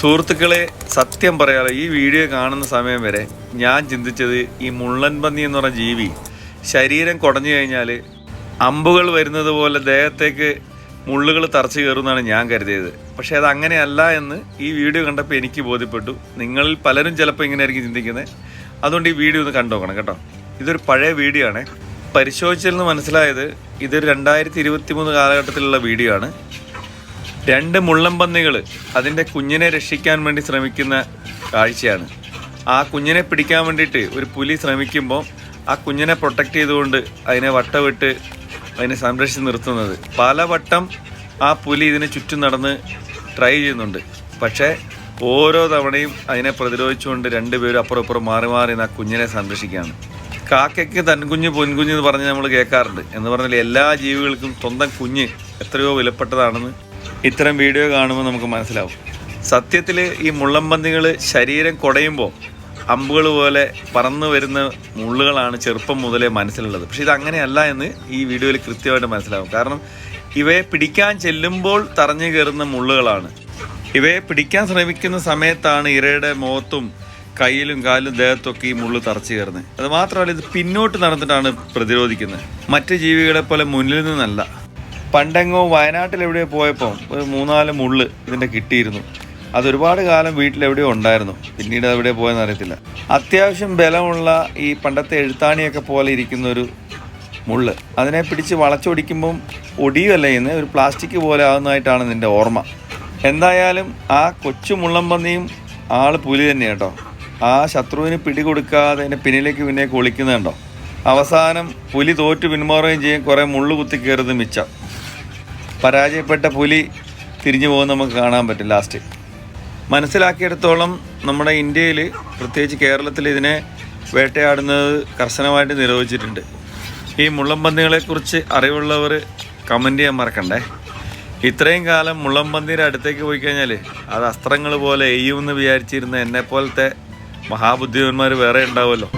സുഹൃത്തുക്കളെ സത്യം പറയാലോ ഈ വീഡിയോ കാണുന്ന സമയം വരെ ഞാൻ ചിന്തിച്ചത് ഈ മുള്ളൻ പന്നി എന്ന് പറഞ്ഞ ജീവി ശരീരം കുടഞ്ഞു കഴിഞ്ഞാൽ അമ്പുകൾ വരുന്നത് പോലെ ദേഹത്തേക്ക് മുള്ളുകൾ തറച്ചു കയറുമെന്നാണ് ഞാൻ കരുതിയത്. പക്ഷേ അത് അങ്ങനെയല്ല എന്ന് ഈ വീഡിയോ കണ്ടപ്പോൾ എനിക്ക് ബോധ്യപ്പെട്ടു. നിങ്ങളിൽ പലരും ചിലപ്പോൾ ഇങ്ങനെയായിരിക്കും ചിന്തിക്കുന്നത്. അതുകൊണ്ട് ഈ വീഡിയോ ഒന്ന് കണ്ടുനോക്കണം കേട്ടോ. ഇതൊരു പഴയ വീഡിയോ ആണ്. പരിശോധിച്ചതിൽ നിന്ന് മനസ്സിലായത് ഇതൊരു രണ്ടായിരത്തി ഇരുപത്തി മൂന്ന് കാലഘട്ടത്തിലുള്ള വീഡിയോ ആണ്. രണ്ട് മുള്ളംപന്നികൾ അതിന്റെ കുഞ്ഞിനെ രക്ഷിക്കാൻ വേണ്ടി ശ്രമിക്കുന്ന കാഴ്ചയാണ്. ആ കുഞ്ഞിനെ പിടിക്കാൻ വേണ്ടിയിട്ട് ഒരു പുലി ശ്രമിക്കുമ്പോൾ ആ കുഞ്ഞിനെ പ്രൊട്ടക്ട് ചെയ്തുകൊണ്ട് അതിനെ വട്ടവിട്ട് അതിനെ സംരക്ഷിച്ച് നിർത്തുന്നത്. പല വട്ടം ആ പുലി ഇതിനെ ചുറ്റും നടന്ന് ട്രൈ ചെയ്യുന്നുണ്ട്. പക്ഷേ ഓരോ തവണയും അതിനെ പ്രതിരോധിച്ചുകൊണ്ട് രണ്ടുപേരും അപ്പുറം ഇപ്പുറം മാറി മാറി ആ കുഞ്ഞിനെ സംരക്ഷിക്കുകയാണ്. കാക്കയ്ക്ക് തൻകുഞ്ഞ് പൊൻകുഞ്ഞ് എന്ന് പറഞ്ഞ് നമ്മൾ കേൾക്കാറുണ്ട്. എന്ന് പറഞ്ഞാൽ എല്ലാ ജീവികൾക്കും സ്വന്തം കുഞ്ഞ് എത്രയോ വിലപ്പെട്ടതാണെന്ന് ഇത്തരം വീഡിയോ കാണുമ്പോൾ നമുക്ക് മനസ്സിലാവും. സത്യത്തിൽ ഈ മുള്ളമ്പന്തികൾ ശരീരം കുടയുമ്പോൾ അമ്പുകൾ പോലെ പറന്നു വരുന്ന മുള്ളുകളാണ് ചെറുപ്പം മുതലേ മനസ്സിലുള്ളത്. പക്ഷേ ഇത് അങ്ങനെയല്ല എന്ന് ഈ വീഡിയോയിൽ കൃത്യമായിട്ട് മനസ്സിലാവും. കാരണം ഇവയെ പിടിക്കാൻ ചെല്ലുമ്പോൾ തറഞ്ഞു കയറുന്ന മുള്ളുകളാണ്. ഇവയെ പിടിക്കാൻ ശ്രമിക്കുന്ന സമയത്താണ് ഇരയുടെ മുഖത്തും കയ്യിലും കാലിലും ദേഹത്തൊക്കെ ഈ മുള്ളു തറച്ചു കയറുന്നത്. അത് മാത്രമല്ല ഇത് പിന്നോട്ട് നടന്നിട്ടാണ് പ്രതിരോധിക്കുന്നത്. മറ്റ് ജീവികളെ പോലെ മുന്നിൽ നിന്നല്ല. പണ്ടെങ്ങോ വയനാട്ടിൽ എവിടെ പോയപ്പോൾ ഒരു മൂന്നാൽ മുള്ള് ഇതിന്റെ കിട്ടിയിരുന്നു. അതൊരുപാട് കാലം വീട്ടിൽ എവിടെയോ ഉണ്ടായിരുന്നു. പിന്നീട് എവിടെ പോയെന്ന് അറിയത്തില്ല. അത്യാവശ്യം ബലമുള്ള ഈ പണ്ടത്തെ എഴുത്താണിയൊക്കെ പോലെ ഇരിക്കുന്ന ഒരു മുള്ള്. അതിനെ പിടിച്ച് വളച്ചൊടിക്കുമ്പം ഒടിയുമല്ല ഇന്ന്? ഒരു പ്ലാസ്റ്റിക് പോലെ ആകുന്നതായിട്ടാണ് നിന്റെ ഓർമ്മ. എന്തായാലും ആ കൊച്ചു മുള്ളമ്പന്നിയും ആൾ പുലി തന്നെ കേട്ടോ. ആ ശത്രുവിന് പിടികൊടുക്കാതെ അതിന്റെ പിന്നിലേക്ക് പിന്നേക്ക് ഒളിക്കുന്നുണ്ടോ അവസാനം പുലി തോറ്റു പിന്മാറുകയും ചെയ്യും. കുറേ മുള്ളു കുത്തി കയറുന്നത് മിച്ചം. പരാജയപ്പെട്ട പുലി തിരിഞ്ഞു പോകുന്ന നമുക്ക് കാണാൻ പറ്റും ലാസ്റ്റ്. മനസ്സിലാക്കിയെടുത്തോളം നമ്മുടെ ഇന്ത്യയിൽ പ്രത്യേകിച്ച് കേരളത്തിൽ ഇതിനെ വേട്ടയാടുന്നത് കർശനമായിട്ട് നിരോധിച്ചിട്ടുണ്ട്. ഈ മുള്ളംപന്നികളെക്കുറിച്ച് അറിവുള്ളവർ കമന്റ് ചെയ്യാൻ മറക്കണ്ടേ? ഇത്രയും കാലം മുള്ളംപന്നിയുടെ അടുത്തേക്ക് പോയി കഴിഞ്ഞാൽ അത് അസ്ത്രങ്ങൾ പോലെ എയ്യുമെന്ന് വിചാരിച്ചിരുന്ന എന്നെപ്പോലത്തെ മഹാബുദ്ധിമാന്മാർ വേറെ ഉണ്ടാവുമല്ലോ.